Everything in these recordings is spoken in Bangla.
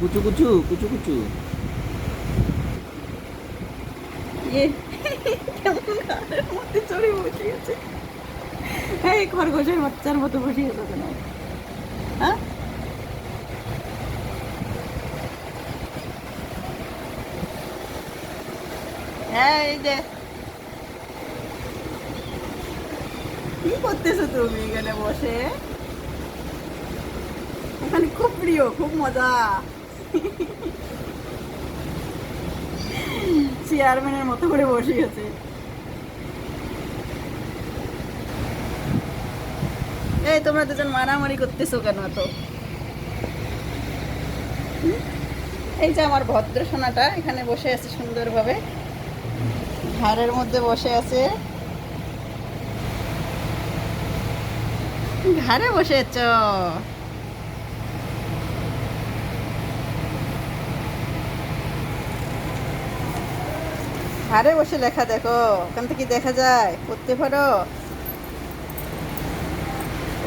কুচু কুচু কুচু কুচু। খরগোশের বাচ্চার মতো বসে গেছে হ্যাঁ হ্যাঁ? এই যে। কি করতেছো তুমি এখানে বসে? এখানে খুব প্রিয়, খুব মজা। চেয়ারম্যানের মতো করে বসে গেছে এই, তোমরা দুজন মারামারি করতেছো কেন তো এই যে আমার ভদ্র সোনাটা, এখানে বসে আছে সুন্দরভাবে। ঘাড়ের মধ্যে বসে আছে। ঘাড়ে বসে আছো? ঘাড়ে বসে লেখা দেখো, ওখান থেকে দেখা যায়, পড়তে পারো।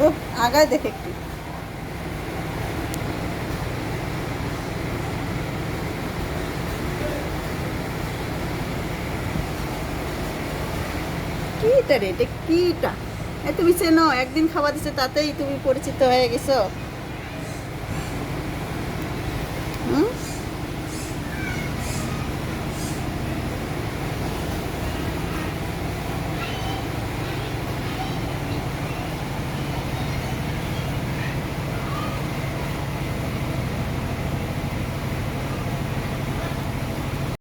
ও আগায় দেখে একটু। কিটা রে, এটা এ তুমি চেনো একদিন খাওয়া দিছে তাতেই তুমি পরিচিত হয়ে গেছো। হুম?